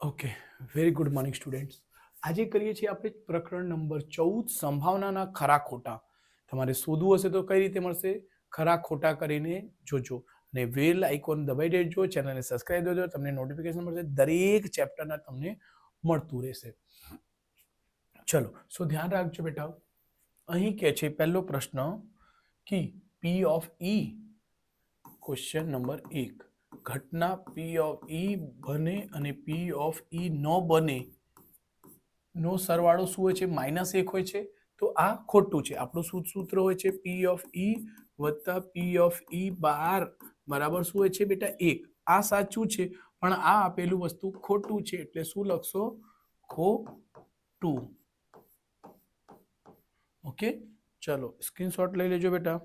Okay very good morning students આજે કરીએ છીએ આપણે પ્રકરણ નંબર ચૌદ, સંભાવનાના ખરા ખોટા. તમારે શોધવું હશે તો કઈ રીતે મળશે? ખરા ખોટા કરીને જોજો. અને વેલ આઇકોન દબાઈ દેજો ચેનલને સબસ્ક્રાઇબ દેજો તમને નોટિફિકેશન મળશે, દરેક ચેપ્ટરના તમને મળતું રહેશે. ચલો સો ધ્યાન રાખજો બેટા. અહીં કે છે પહેલો પ્રશ્ન કે P of E question number એક. ઘટના પી ઓફ ઈ બને અને પી ઓફ ઈ ન બને નો સરવાળો શું હોય છે? માઇનસ એક હોય છે. તો આ ખોટું છે. આપણું સૂત્ર હોય છે પી ઓફ ઈ વત્તા પી ઓફ ઈ બાર. બરાબર શું હોય છે બેટા? એક. આ સાચું છે, પણ આ આપેલું વસ્તુ ખોટું છે. એટલે શું લખશો? ખોટું. ઓકે? ચલો, સ્ક્રીનશોટ લઈ લેજો બેટા.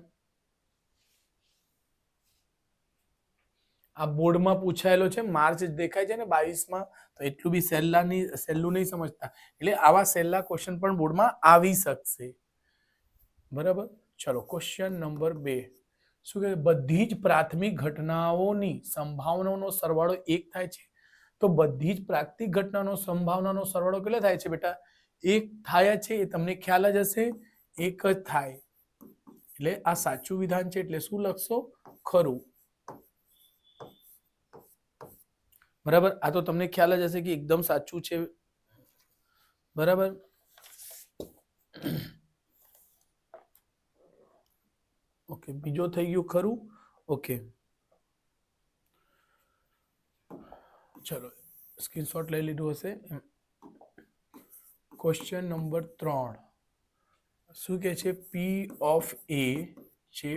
આ બોર્ડમાં પૂછાયેલો છે, માર્ચ દેખાય છે ને બાવીસમાં, તો એટલું બી સહેલાની સહેલું નહીં સમજતા. એટલે આવા સહેલા ક્વેશ્ચન પણ બોર્ડમાં આવી શકશે. બરાબર? ચલો ક્વેશ્ચન નંબર બે. શું કહે બધી જ પ્રાથમિક ઘટનાઓની સંભાવનાનો સરવાળો એક થાય છે? તો બધી જ પ્રાથમિક ઘટનાનો સંભાવનાનો સરવાળો કેટલો થાય છે બેટા? એક થાય છે, એ તમને ખ્યાલ જ હશે, એક જ થાય. એટલે આ સાચું વિધાન છે, એટલે શું લખશો? ખરું. બરાબર? આ તો તમને ખ્યાલ જ હશે કે એકદમ સાચું છે. બરાબર? ઓકે, બીજો થઈ ગયું ખરું? ઓકે. ચલો, સ્ક્રીનશોટ લઈ લીધું હશે. ક્વેશ્ચન નંબર ત્રણ. શું કહે છે? પી ઓફ એ છે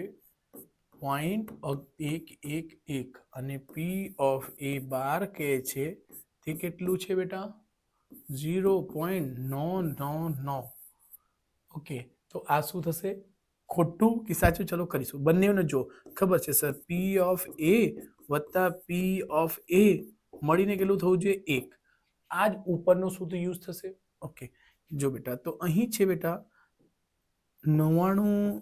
પોઈન્ટ એક એક એક અને પી ઓફ એ બાર કે છે, તે કેટલું છે બેટા? ઝીરો પોઈન્ટ નો નવ નવ. ઓકે, તો આ શું થશે? ખોટું કે સાચું? ચલો કરીશું. બંનેને જો, ખબર છે સર પી ઓફ એ વત્તા પી ઓફ એ મળીને કેટલું થવું જોઈએ? એક. આ જ ઉપરનું સૂત્ર યુઝ થશે? ઓકે, જો બેટા, તો અહીં છે બેટા, નવ્વાણું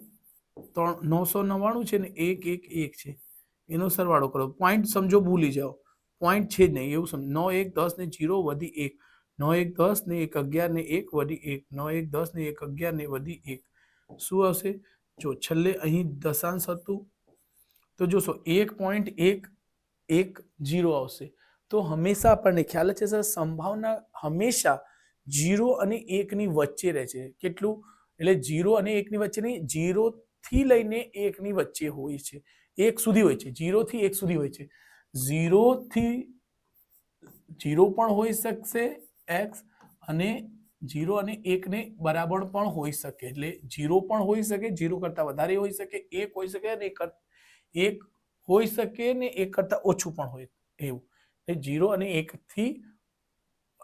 ત્રણ, નવસો નવ્વાણું છે ને એક એક એક છે. એનો સરવાળો કરો. પોઈન્ટ સમજો, ભૂલી જાઓ. પોઈન્ટ છે જ નહીં, એવું સમજો. નવ એક દસ ને જીરો વધી એક. નવ એક દસ ને એક અગિયાર ને એક વધી એક. નવ એક દસ ને એક અગિયાર ને વધી એક. શું આવશે? જો છેલ્લે અહીં દશાંશ હતું. તો જોશો, એક પોઈન્ટ એક એક જીરો આવશે. તો હંમેશા આપણને ખ્યાલ છે, સર, સંભાવના હંમેશા જીરો અને એકની વચ્ચે રહે છે. કેટલું? એટલે જીરો અને એકની વચ્ચે નહીં, જીરો થી લઈને એકની વચ્ચે હોય છે. એક સુધી હોય છે. થી એક સુધી હોય છે. થી જીરો પણ હોઈ શકશે એક્સ અને જીરો અને એકને બરાબર પણ હોઈ શકે. એટલે જીરો પણ હોઈ શકે જીરો કરતાં વધારે હોઈ શકે, એક હોઈ શકે અને એક એક હોઈ શકે ને એક કરતાં ઓછું પણ હોય એવું. એટલે જીરો અને એકથી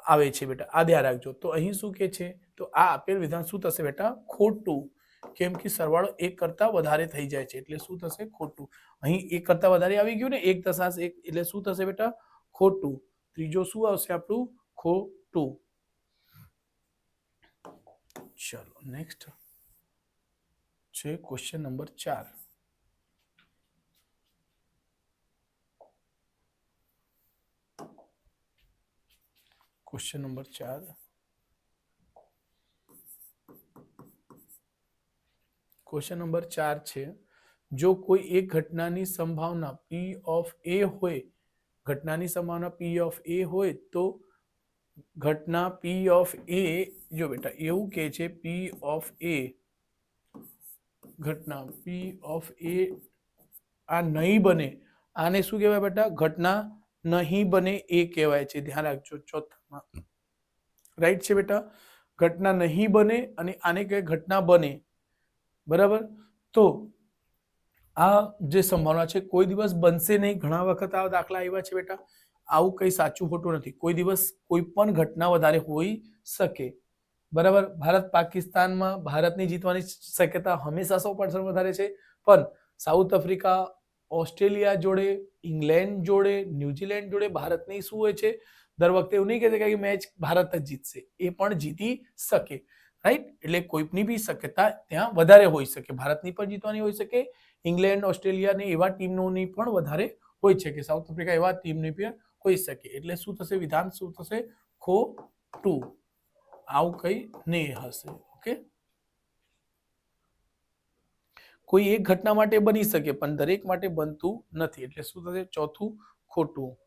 આવે છે બેટા. આ ધ્યાન રાખજો. તો અહીં શું કે છે? તો આ આપેલ વિધાન શું થશે બેટા? ખોટું. કેમ કે સરવાળો એક કરતા વધારે થઈ જાય છે. એટલે શું થશે? ખોટું. અહીં એક કરતા વધારે આવી ગયું ને, એક દશાંશ એક. એટલે શું થશે બેટા? ખોટું. ત્રીજો શું આવશે આપણું? ખોટું. ચલો નેક્સ્ટ છે ક્વેશ્ચન નંબર ચાર. ક્વેશ્ચન નંબર ચાર. ક્વેશ્ચન નંબર ચાર છે, જો કોઈ એક ઘટનાની સંભાવના પી ઓફ એ હોય, ઘટનાની સંભાવના પી ઓફ એ હોય તો ઘટના પી ઓફ એ જો બેટા એવું કહે છે પી ઓફ એ ઘટના પી ઓફ એ આ નહીં બને, આને શું કહેવાય બેટા? ઘટના નહીં બને એ કહેવાય છે, ધ્યાન રાખજો ચોથામાં. રાઈટ છે બેટા? ઘટના નહીં બને અને આને કહેવાય ઘટના બને. બરાબર? તો આ જે સંભાવના છે, કોઈ દિવસ બનશે નહીં. ઘણા વખત આ દાખલા આવ્યા છે બેટા. આવું કંઈ સાચું ખોટું નથી. કોઈ દિવસ કોઈ પણ ઘટના વધારે હોઈ શકે. બરાબર? ભારત પાકિસ્તાનમાં ભારતની જીતવાની શક્યતા હંમેશા સો પર્સન્ટ વધારે છે. પણ સાઉથ આફ્રિકા, ઓસ્ટ્રેલિયા જોડે, ઇંગ્લેન્ડ જોડે, ન્યુઝીલેન્ડ જોડે ભારતની શું હોય છે? દર વખતે એવું નહીં કહેતા કે મેચ ભારત જ જીતશે. એ પણ જીતી શકે. રાઈટ? એટલે કોઈની બી શક્યતા ત્યાં વધારે હોઈ શકે. ભારતની પણ જીતવાની હોઈ શકે, ઇંગ્લેન્ડ, ઓસ્ટ્રેલિયા ને એવા ટીમોની પણ વધારે હોય છે કે સાઉથ આફ્રિકા એવા ટીમની પણ હોઈ શકે. એટલે શું થશે? વિધાન શું થશે? ખોટું આવું કઈ નહીં હશે. ઓકે? કોઈ એક ઘટના માટે બની શકે, પણ દરેક માટે બનતું નથી. એટલે શું થશે? ચોથું ખોટું.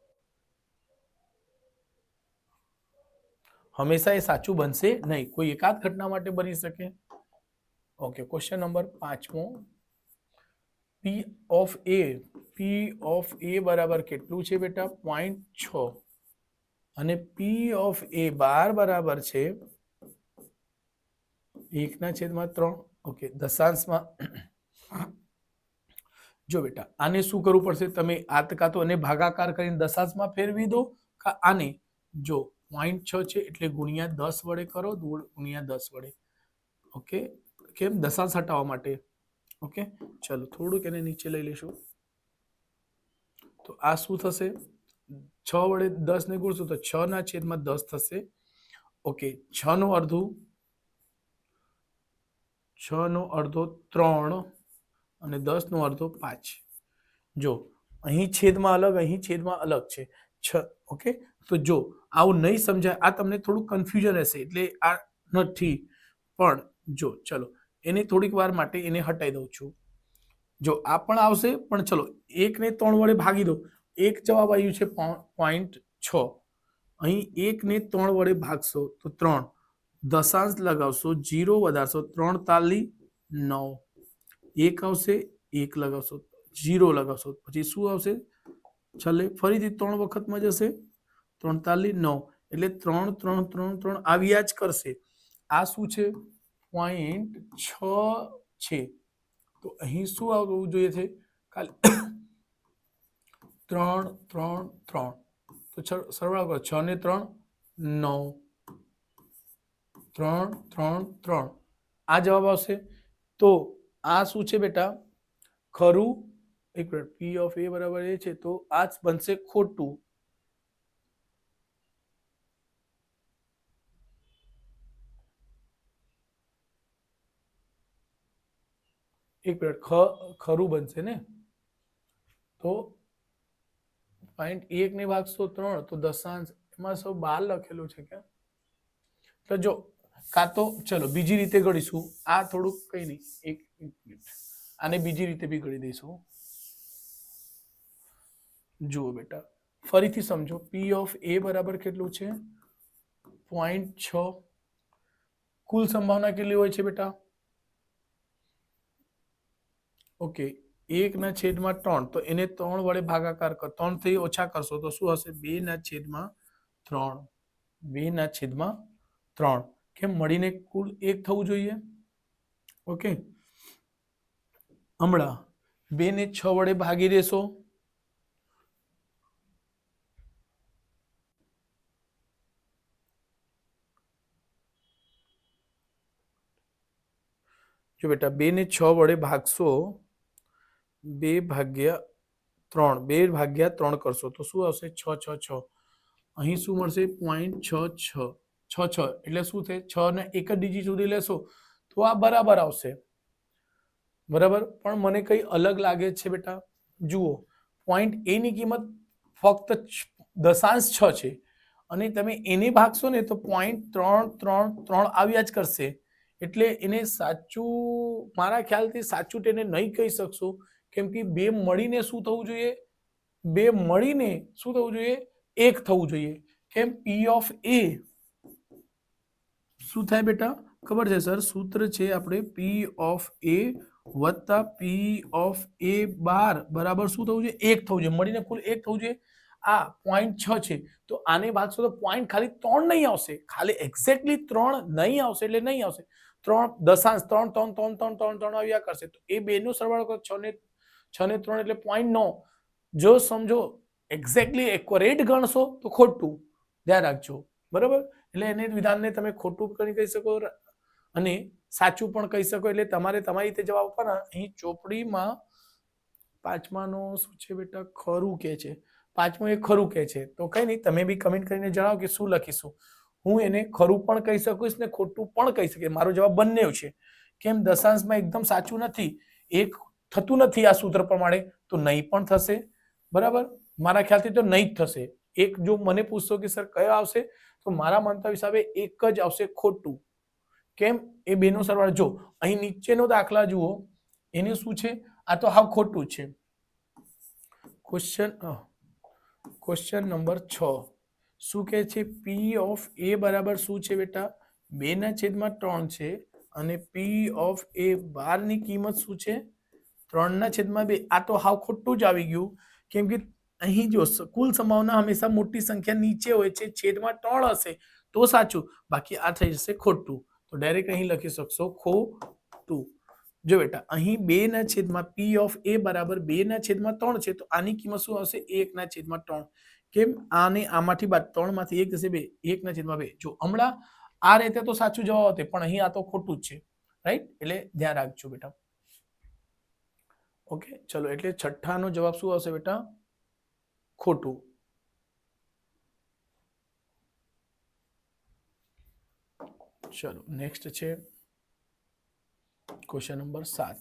હંમેશા એ સાચું બનશે નહીં. કોઈ એકાદ ઘટના માટે બની શકે? ઓકે ક્વેશ્ચન નંબર પાંચમો. પી ઓફ એ પી ઓફ એ બરાબર કેટલું છે બેટા? પોઈન્ટ છ. અને પી ઓફ એ બાર બરાબર છે એકના છેદમાં ત્રણ. ઓકે, દશાંશમાં. જો બેટા, આને શું કરવું પડશે? તમે આ કાં તો એને ભાગાકાર કરીને દશાંશમાં ફેરવી દો કા આને? જો પોઈન્ટ છ છે એટલે ગુણ્યા દસ વડે કરો, દોઢ ગુણ્યા દસ વડે. ઓકે કેમ? દશાંશ હટાવવા માટે. ઓકે ચલો, થોડુંક એને નીચે લઈ લઈશું તો આ શું થશે? છ વડે દસ ને ગુણશું તો છ ના છેદમાં દસ થશે. ઓકે છ નું અડધું, છ નો અડધો ત્રણ અને દસ નો અડધો પાંચ. જો, અહીં છેદમાં અલગ, અહીં છેદમાં અલગ છે. છ ઓકે તો જો આવું નહીં સમજાય, આ તમને થોડું કન્ફ્યુઝન હશે, એટલે આ નથી. પણ જો, ચલો, એને થોડીક વાર માટે એને હટાઈ દઉં છું. જો, આ પણ આવશે, પણ ચલો, એકને ત્રણ વડે ભાગી દો. એક જવાબ આવ્યું છે પોઈન્ટ છ. અહીં એકને ત્રણ વડે ભાગશો તો ત્રણ. દશાંશ લગાવશો, જીરો વધારશો, ત્રણ તાલી નવ. એક આવશે, એક લગાવશો, જીરો લગાવશો. પછી શું આવશે? છેલ્લે ફરીથી ત્રણ વખતમાં જશે. ત્રણ તાલી નવ. એટલે ત્રણ ત્રણ ત્રણ ત્રણ આવ્યા જ કરશે. આ શું છે? પોઈન્ટ છ છે. તો અહીં શું આવવું જોઈએ છે? ખાલી ત્રણ ત્રણ ત્રણ. તો છ- સરવાળો કરો. છ ને ત્રણ, નવ. ત્રણ ત્રણ ત્રણ. આ જવાબ આવશે. તો આ શું છે બેટા? ખરું. એક મિનિટ પી ઓફ એ બરાબર એ છે. તો આ જ બનશે ખોટું. એક મિનિટ, ખ, ખરું બનશે ને? તો પોઈન્ટ એક ને ભાગશો ત્રણ, તો દશાંશ, એમાં સૌ બાર લખેલું છે કે તો જો, કાં તો, ચલો, બીજી રીતે ગણીશું. આ થોડુંક કઈ નહીં, એક મિનિટ. આને બીજી રીતે બી ગણી દઈશું. જુઓ બેટા, ફરીથી સમજો પી ઓફ એ બરાબર કેટલું છે? પોઈન્ટ છ. કુલ સંભાવના કેટલી હોય છે બેટા? ઓકે, એકના છેદમાં ત્રણ, તો એને ત્રણ વડે ભાગાકાર કર ત્રણથી ઓછા કરશો તો શું હશે? બે ના છેદમાં ત્રણ બે ના છેદમાં ત્રણ. કેમ? મળીને કુલ એક થવું જોઈએ. ઓકે. હમણાં બે ને છ વડે ભાગી દેશો. જો બેટા બે ને છ વડે ભાગશો બે ભાગ્યા ત્રણ, બે ભાગ્યા ત્રણ કરશો તો શું આવશે? છ છ છ. અહીં શું મળશે? પોઈન્ટ છ છ. છ છ. એટલે શું થાય છ ને એક જ ડીજી સુધી લેશો તો આ બરાબર આવશે. બરાબર? પણ મને કંઈ અલગ લાગે છે બેટા. જુઓ પોઈન્ટ એની કિંમત ફક્ત દશાંશ છ છે. અને તમે એને ભાગશો ને તો પોઈન્ટ ત્રણ ત્રણ ત્રણ આવ્યા જ કરશે. એટલે એને સાચું, મારા ખ્યાલથી સાચું તેને નહીં કહી શકશો. કેમ કે બે મળીને શું થવું જોઈએ? બે મળીને શું થવું જોઈએ? એક થવું જોઈએ. કેમ? પી ઓફ એ શું થાય બેટા? ખબર છે સર? સૂત્ર છે આપણે પી ઓફ એ વત્તા પી ઓફ એ બાર. બરાબર શું થવું જોઈએ? એક થવું જોઈએ. મળીને કુલ એક થવું જોઈએ? આ પોઈન્ટ છ છે. તો આને ભાગશો તો પોઈન્ટ ખાલી ત્રણ નહીં આવશે. ખાલી એક્ઝેક્ટલી ત્રણ નહીં આવશે એટલે નહીં આવશે. ત્રણ દશાંશ, ત્રણ ત્રણ ત્રણ ત્રણ ત્રણ ત્રણ આવ્યા કરશે. તો એ બેનો સરવાળો છ ને છ ને ત્રણ એટલે પોઈન્ટ નવ. જો સમજો એક્ઝેક્ટલી એક્યુરેટ ગણશો તો ખોટું. ધ્યાન રાખજો. બરાબર? એટલે એને વિધાનને તમે ખોટું પણ કહી શકો અને સાચું પણ કહી શકો. એટલે તમારે તમારી રીતે જવાબ આપવાના. અહીં ચોપડીમાં પાંચમાનો શું છે બેટા? ખરું કે છે. પાંચમું એ ખરું કે છે. તો કંઈ નહીં, તમે બી કમેન્ટ કરીને જણાવો કે શું લખીશું. હું એને ખરું પણ કહી શકીશ ને ખોટું પણ કહી શકે મારો જવાબ બંને છે. કેમ? દશાંશમાં એકદમ સાચું નથી. એક થતું નથી આ સૂત્ર પ્રમાણે, તો નહીં પણ થશે. બરાબર? મારા ખ્યાલથી તો નહીં જ થશે. એક જો મને પૂછશો કે, સર, કયો આવશે? તો મારા મંતવ્ય હિસાબે એક જ આવશે ખોટું. કેમ? એ બેનો સરવાળો, જો, અહીં નીચેનો દાખલા જુઓ. એને શું છે? આ તો હાવ ખોટું છે. ક્વેશ્ચન ક્વેશ્ચન નંબર છ. શું કહે છે? પી ઓફ એ બરાબર શું છે બેટા? બેના છેદમાં ત્રણ છે અને પી ઓફ એ બારની કિંમત શું છે? ત્રણના છેદમાં બે. આ તો હાવ ખોટું જ આવી ગયું. કેમ કે અહીં જો કુલ સંભાવના હંમેશા મોટી સંખ્યા નીચે હોય છે, છેદમાં ત્રણ હશે, તો સાચું. બાકી આ થઈ જશે ખોટું. તો ડાયરેક્ટ અહીં લખી શકશો ખોટું. જો બેટા, અહીં બે ના છેદમાં પી ઓફ એ બરાબર બે ના છેદમાં ત્રણ છે, તો આની કિંમત શું આવશે એક ના છેદમાં ત્રણ. કેમ? આને આમાંથી બાદ ત્રણમાંથી એક જશે બે, એક ના છેદમાં બે. જો હમણાં આ રીતે તો સાચું જવાબ હતો પણ અહીં આ તો ખોટું જ છે. રાઈટ? એટલે ધ્યાન રાખજો બેટા. ઓકે, ચલો, એટલે છઠ્ઠાનો જવાબ શું આવશે બેટા? ખોટું. ચલો નેક્સ્ટ છે ક્વેશ્ચન નંબર સાત.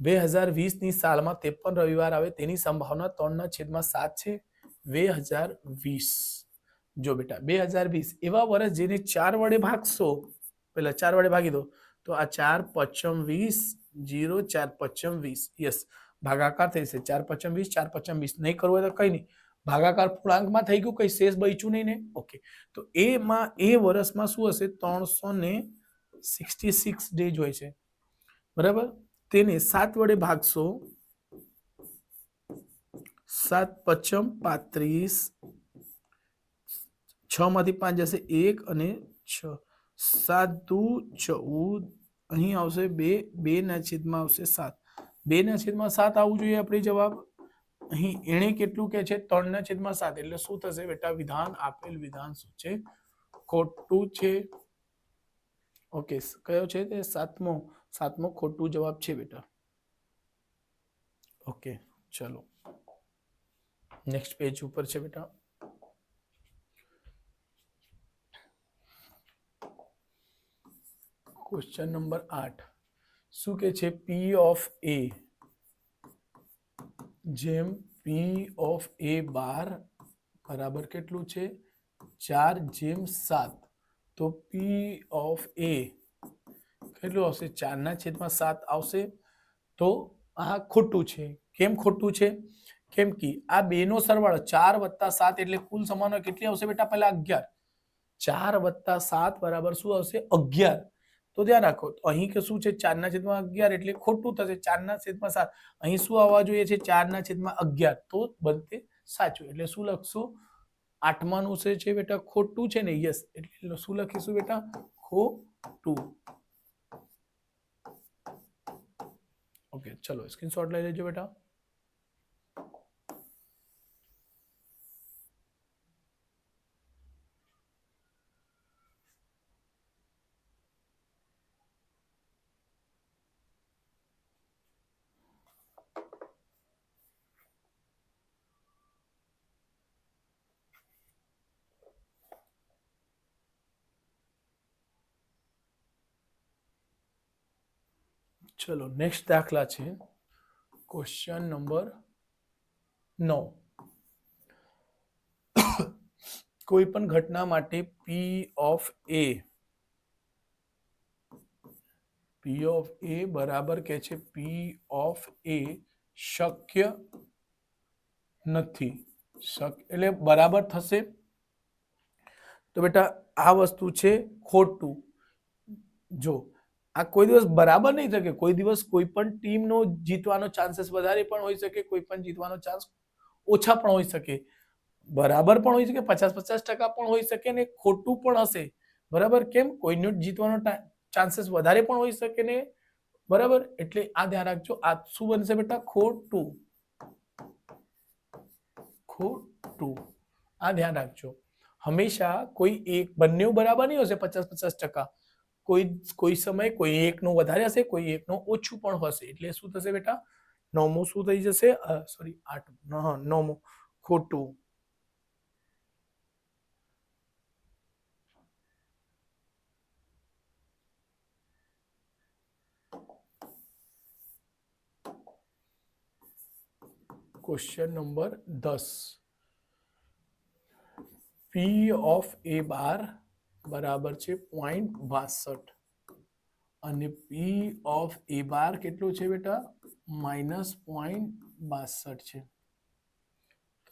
બે હજાર વીસની સાલમાં ત્રેપન રવિવાર આવે તેની સંભાવના ત્રણના છેદમાં સાત છે. બે હજાર વીસ. જો બેટા, બે હજાર વીસ એવા વર્ષ જેને ચાર વડે ભાગશો પેલા ચાર વડે ભાગી દો. તો આ ચાર પચમ વીસ, જીરો, ચાર પચમ વીસ. યસ ભાગાકાર થઈ જશે. ચાર પચમ વીસ, ચાર પચમ વીસ. નહીં કરવું હોય તો કંઈ નહીં. ભાગાકાર પૂર્ણાંકમાં થઈ ગયું, કંઈ શેષ બચ્યું નહીં ને? ઓકે તો એમાં, એ વર્ષમાં શું હશે? ત્રણસો ને સિક્સટી સિક્સ ડેજ હોય છે. બરાબર? તેને સાત વડે ભાગશો. સાત પચમ પાંત્રીસ. છ માંથી પાંચ જશે એક અને છ. સાત ચૌદ અહીં આવશે બે બે ના છેદમાં આવશે સાત. બે ના છેદમાં સાત આવવું જોઈએ આપણે જવાબ? અહીં એણે કેટલું કે છે? ત્રણ ના છેદમાં સાત. એટલે શું થશે બેટા? વિધાન આપેલ વિધાન શું છે? ખોટું છે. ઓકે કયો છે તે? સાતમો સાતમો ખોટું જવાબ છે બેટા. ઓકે, ચલો. નેક્સ્ટ પેજ ઉપર છે બેટા. ક્વેશ્ચન નંબર આઠ શું કે છે પી ઓફ એ જેમ પી ઓફ એ બાર બરાબર કેટલું છે ચાર જેમ સાત તો પી ઓફ એ કેટલું આવશે ચારના છેદમાં સાત આવશે તો આ ખોટું છે કેમ ખોટું છે કેમ કે આ બેનો સરવાળો ચાર વત્તા સાત એટલે કુલ સમાન હોય કેટલી આવશે બેટા પહેલા અગિયાર ચાર વત્તા સાત બરાબર શું આવશે અગિયાર તો ધ્યાન રાખો, અહીં કે શું છે? ચારના છેદમાં અગિયાર એટલે ખોટું થશે. ચારના છેદમાં સાત. અહીં શું આવવા જોઈએ છે? ચારના છેદમાં અગિયાર. તો બનતે સાચું. એટલે શું લખશું? આઠમાનું છે છે બેટા? ખોટું છે ને યસ. એટલે શું લખીશું બેટા? ખોટું. ઓકે, ચલો, સ્ક્રીનશોટ લઈ લેજો બેટા. ચલો નેક્સ્ટ દાખલા છે ક્વેશ્ચન નંબર નવ કોઈ પણ ઘટના માટે પી ઓફ એ પી ઓફ એ બરાબર કે છે પી ઓફ એ શક્ય નથી શક એટલે બરાબર થશે તો બેટા આ વસ્તુ છે ખોટું જો આ કોઈ દિવસ બરાબર નહીં શકે કોઈ દિવસ કોઈ પણ ટીમનો જીતવાનો ચાન્સીસ વધારે પણ હોઈ શકે, કોઈ પણ જીતવાનો ચાન્સ ઓછા પણ હોઈ શકે. બરાબર પણ હોઈ શકે, પચાસ પચાસ ટકા પણ હોઈ શકે ને ખોટું પણ હશે. બરાબર? કેમ? કોઈનો જીતવાનો ચાન્સીસ વધારે પણ હોઈ શકે ને, બરાબર? એટલે આ ધ્યાન રાખજો. આ શું બનશે બેટા? ખોટું. ખોટું. આ ધ્યાન રાખજો. હંમેશા કોઈ એક બંને બરાબર નહીં હશે પચાસ પચાસ ટકા. કોઈ કોઈ સમય કોઈ એકનું વધારે હશે, કોઈ એકનું ઓછું પણ હશે. એટલે શું થશે બેટા? નવમું શું થઈ જશે? સોરી આઠ હા, નવમું. ખોટું. ક્વેશ્ચન નંબર દસ. પી ઓફ એ બાર બરાબર છે પોઈન્ટ બાસઠ. અને પી ઓફ એ બાર કેટલું છે બેટા? માઇનસ પોઈન્ટ બાસઠ છે.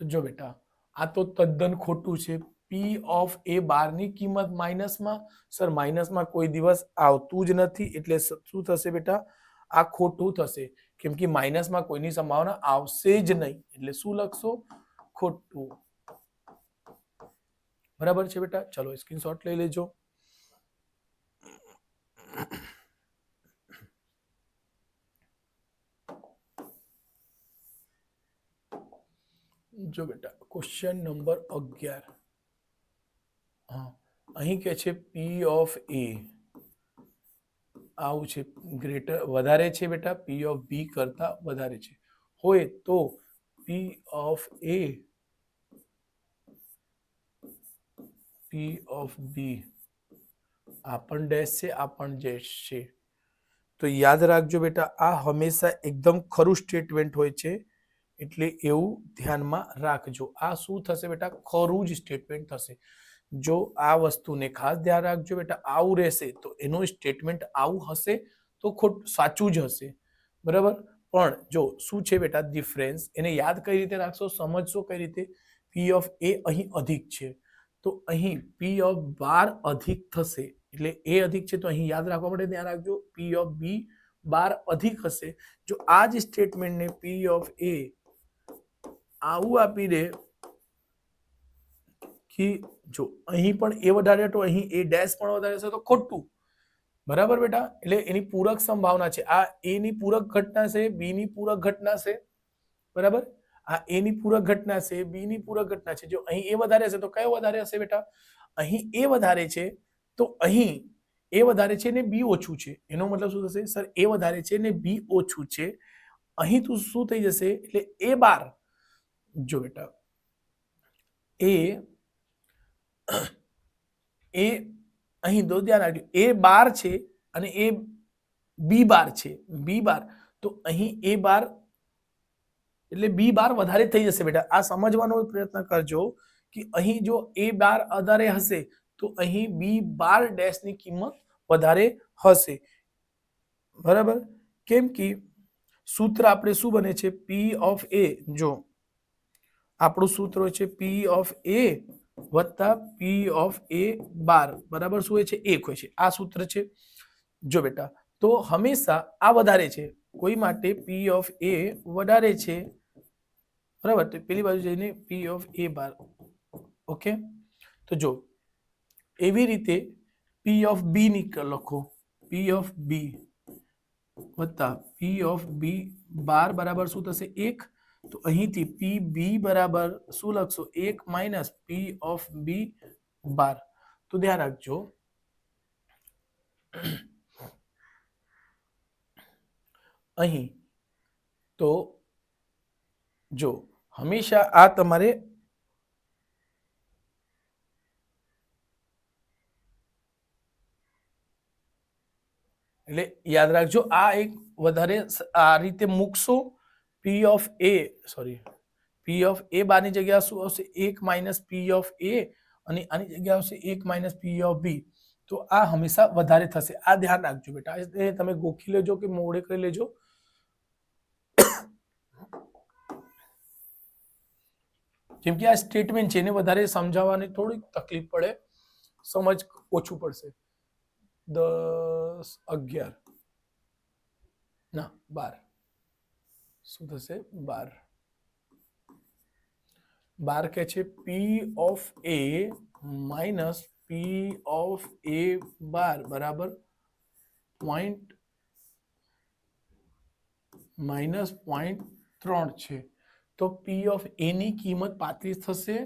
તો જો બેટા, આ તો તદ્દન ખોટું છે. પી ઓફ એ બારની કિંમત માઇનસમાં, સર માઇનસમાં કોઈ દિવસ આવતું જ નથી, એટલે શું થશે બેટા? આ ખોટું થશે. કેમ કે માઇનસમાં કોઈની સંભાવના આવશે જ નહીં. એટલે શું લખશો? ખોટું. બરાબર છે બેટા? ચલો સ્ક્રીનશોટ લઈ લેજો. જો બેટા ક્વેશ્ચન નંબર અગિયાર. હા, અહીં કે છે પી ઓફ એ આવું છે ગ્રેટર વધારે છે બેટા? પી ઓફ બી કરતા વધારે છે. હોય તો પી ઓફ એ પી ઓફ બી આ પણ ડેશ છે આ પણ ડેશ છે તો યાદ રાખજો બેટા, આ હંમેશા એકદમ ખરું સ્ટેટમેન્ટ હોય છે, એટલે એવું ધ્યાનમાં રાખજો. આ શું થશે બેટા? ખરું જ સ્ટેટમેન્ટ થશે. જો આ વસ્તુને ખાસ ધ્યાન રાખજો બેટા, આવું રહેશે, તો એનું સ્ટેટમેન્ટ આવું હશે, તો ખોટ સાચું જ હશે. બરાબર? પણ જો શું છે બેટા? ડિફરન્સ એને યાદ કઈ રીતે રાખશો? સમજશો કઈ રીતે? પી ઓફ એ અહીં અધિક છે. તો અહીં પી ઓફ બાર અધિક થશે. એટલે એ અધિક છે તો અહીં યાદ રાખવા માટે ધ્યાન રાખજો પી ઓફ બી બાર અધિક હશે. જો આ જ સ્ટેટમેન્ટને પી ઓફ એ આવું આપી દે કે જો અહીં પણ એ વધારે તો અહીં એ ડેશ પણ વધારે છે તો ખોટું. બરાબર બેટા? એટલે એની પૂરક સંભાવના છે. આ એ ની પૂરક ઘટના છે બી ની પૂરક ઘટના છે. બરાબર? આ એની પૂરક ઘટના છે બી ની પૂરક ઘટના છે. જો અહીં એ વધારે હશે તો કયો વધારે હશે બેટા? અહીં એ વધારે છે, તો અહીં એ વધારે છે ને બી ઓછું છે. એનો મતલબ શું થશે? સર એ વધારે છે ને બી ઓછું છે. અહીં તું શું થઈ જશે? એટલે એ બાર. જો બેટા એ એ અહીં દો ધ્યાન રાખજો. એ બાર છે અને એ બી બાર છે. બી બાર. તો અહીં એ બાર એટલે બી બાર વધારે થઈ જશે બેટા. આ સમજવાનો પ્રયત્ન કરજો કે અહીં જો એ બાર વધારે હશે, તો અહીં બી બાર ડેશની કિંમત વધારે હશે. બરાબર? કેમ કે સૂત્ર આપણે શું બને છે? પી ઓફ એ જો, આપણું સૂત્ર હોય છે પી ઓફ એ વત્તા પી ઓફ એ બાર. બરાબર? શું હોય છે? એક હોય છે. આ સૂત્ર છે. જો બેટા, તો હંમેશા આ વધારે છે. કોઈ માટે પી ઓફ એ વધારે છે. બરાબર તો પેલી બાજુ જઈને પી ઓફ એ બાર ઓકે તો જો એવી રીતે પી ઓફ બી ની લખો પી ઓફ બી વત્તા પી ઓફ બી બાર બરાબર શું થશે એક તો અહીંથી પી બી બરાબર શું લખશો એક માઇનસ પી ઓફ બી બાર તો ધ્યાન રાખજો અહીં તો જો હંમેશા આ તમારે એટલે યાદ રાખજો આ એક વધારે સ- આ રીતે મૂકશો P of A sorry P of A બારની જગ્યા શું આવશે એક માઇનસ પી ઓફ એ અને આની જગ્યા આવશે એક માઇનસ પી ઓફ બી તો આ હંમેશા વધારે થશે આ ધ્યાન રાખજો બેટા એ તમે ગોખી લેજો કે મોડે કરી લેજો જેમ કે આ સ્ટેટમેન્ટ છે એને વધારે સમજાવવાની થોડીક તકલીફ પડે. સમજ ઓછું પડશે. દસ અગિયાર. ના, બાર. શું થશે? બાર. બાર કે છે P of A minus P of A બાર, બરાબર? પોઈન્ટ માઇનસ પોઈન્ટ ત્રણ છે. તો પી ઓફ એ ની કિંમત પાંત્રીસ થશે.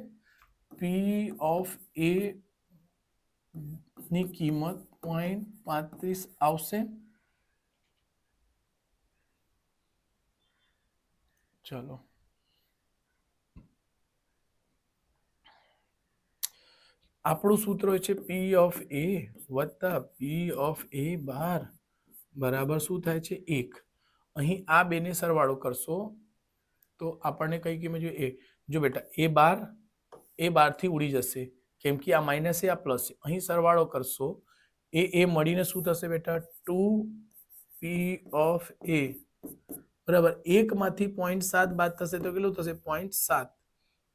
પી ઓફ એ ની કિંમત પોઈન્ટ પાંત્રીસ આવશે. ચલો. આપણું સૂત્ર હોય છે પી ઓફ એ વત્તા પી ઓફ એ બાર. બરાબર શું થાય છે? એક. અહીં આ બેને સરવાળો કરશો. તો આપણને કઈ કિંમત જોઈએ એ, જો બેટા, એ બાર, એ બારથી ઉડી જશે. કેમ કે આ માઇનસ છે આ પ્લસ છે અહીં સરવાળો કરશો, એ એ મળીને શું થશે બેટા? ટુ પી ઓફ એ બરાબર? એકમાંથી પોઈન્ટ સાત બાદ થશે તો કેટલું થશે? પોઈન્ટ સાત.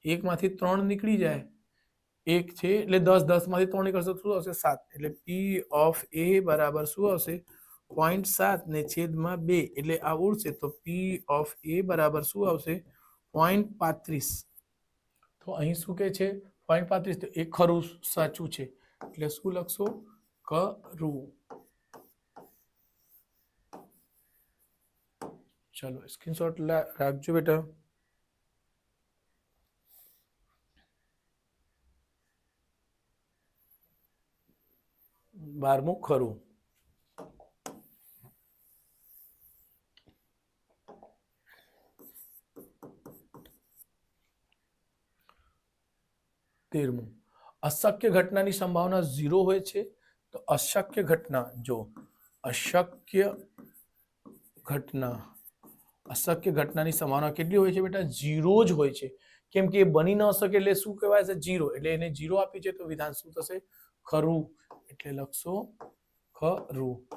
એકમાંથી ત્રણ નીકળી જાય. એક છે એટલે દસ, દસમાંથી ત્રણ નીકળશે તો શું આવશે? સાત. એટલે પી ઓફ એ બરાબર શું આવશે? પોઈન્ટ સાત ને છેદમાં બે એટલે આ ઉડશે તો પી ઓફ એ બરાબર શું આવશે? પોઈન્ટ પાંત્રીસ. તો અહીં શું કે છે? પોઈન્ટ પાંત્રીસ તો એ ખરું, સાચું છે. એટલે શું લખશો? કરું ચલો સ્ક્રીનશોટ રાખજો બેટા. બારમું ખરું. તેરમું. અશક્ય ઘટનાની સંભાવના ઝીરો હોય છે તો અશક્ય ઘટના જો અશક્ય ઘટના, અશક્ય ઘટનાની સંભાવના કેટલી હોય છે બેટા? ઝીરો જ હોય છે. કેમ કે એ બની ન શકે એટલે શું કહેવાય? છે ઝીરો. એટલે એને ઝીરો આપી છે તો વિધાન શું થશે? ખરું. એટલે લખશો ખરું.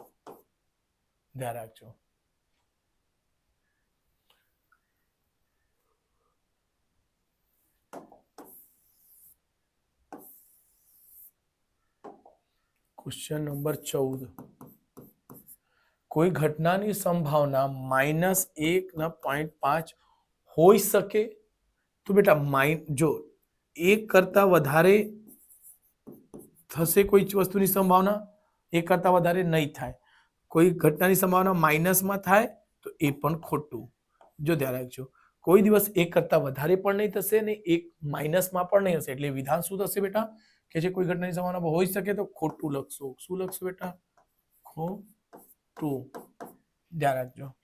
ધ્યાન રાખજો. ક્વેશ્ચન નંબર ચૌદ કોઈ ઘટનાની સંભાવના માઇનસ એક ના પોઈન્ટ પાંચ હોઈ શકે તો બેટા માઇન જો એક કરતા વધારે થશે કોઈ વસ્તુની સંભાવના એક કરતા વધારે નહીં થાય કોઈ ઘટનાની સંભાવના માઇનસમાં થાય તો એ પણ ખોટું જો ધ્યાન રાખજો કોઈ દિવસ એક કરતા વધારે પણ નહીં થશે ને એક માઇનસમાં પણ નહીં હશે એટલે વિધાન શું થશે બેટા કે જે કોઈ ઘટનાની સંભાવના હોઈ શકે તો ખોટું લખશો. શું લખશો બેટા? ખોટું. ધ્યાન રાખજો.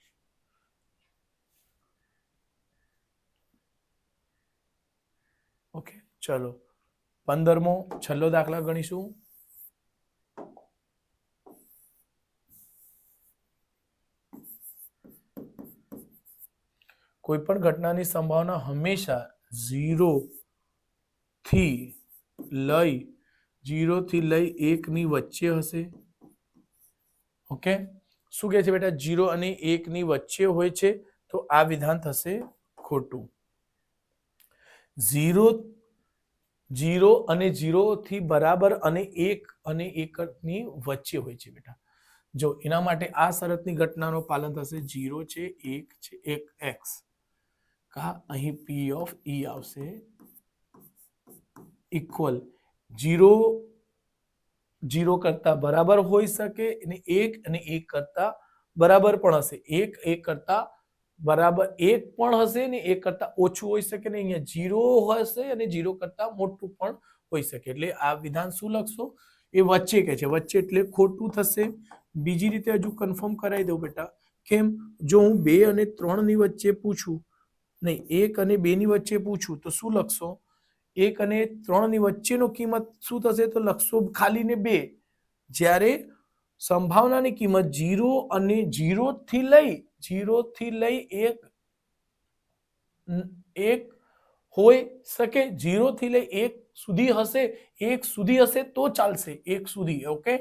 ઓકે, ચલો. પંદરમો છેલ્લો દાખલા ગણીશું. કોઈ પણ ઘટનાની સંભાવના હંમેશા ઝીરો થી લઈ જીરોથી લઈ એકની વચ્ચે હશે. ઓકે? શું કહે છે બેટા? જીરો અને એકની વચ્ચે હોય છે તો આ વિધાન થશે ખોટું. ઝીરો જીરો અને જીરોથી બરાબર અને એક અને એકની વચ્ચે હોય છે બેટા. જો એના માટે આ શરતની ઘટનાનો પાલન થશે, જીરો છે, એક છે, એક એક્સ. કા? અહીં પી ઓફ ઈ આવશે ઇક્વલ જીરો જીરો કરતા બરાબર હોઈ શકે અને એક અને એક કરતા બરાબર પણ હશે. એક એક કરતા બરાબર એક પણ હશે ને એક કરતા ઓછું હોઈ શકે ને અહીંયા જીરો હશે અને જીરો કરતા મોટું પણ હોઈ શકે. એટલે આ વિધાન શું લખશો? એ વચ્ચે કે છે. વચ્ચે એટલે ખોટું થશે. બીજી રીતે હજુ કન્ફર્મ કરાવી દઉં બેટા. કેમ? જો હું બે અને ત્રણની વચ્ચે પૂછું નહીં એક અને બે ની વચ્ચે પૂછું તો શું લખશો? એક અને ત્રણની વચ્ચેનો કિંમત શું થશે તો લખશો ખાલી ને બે. જ્યારે સંભાવનાની કિંમત જીરો અને જીરો થી લઈ જીરો થી લઈ એક એક હોઈ શકે જીરો થી લઈ એક સુધી હશે, એક સુધી હશે તો ચાલશે, એક સુધી ઓકે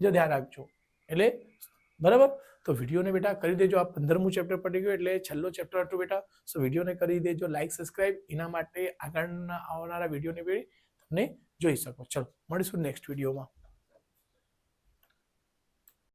જો ધ્યાન રાખજો. એટલે બરાબર? તો વિડીયોને બેટા કરી દેજો. આ પંદરમું ચેપ્ટર પડી ગયું એટલે છેલ્લો ચેપ્ટર હતું બેટા. સો વિડીયોને કરી દેજો. લાઈક સબસ્ક્રાઇબ એના માટે આગળના આવનારા વિડીયોને બી તમને જોઈ શકો. ચલો, મળીશું નેક્સ્ટ વિડીયોમાં.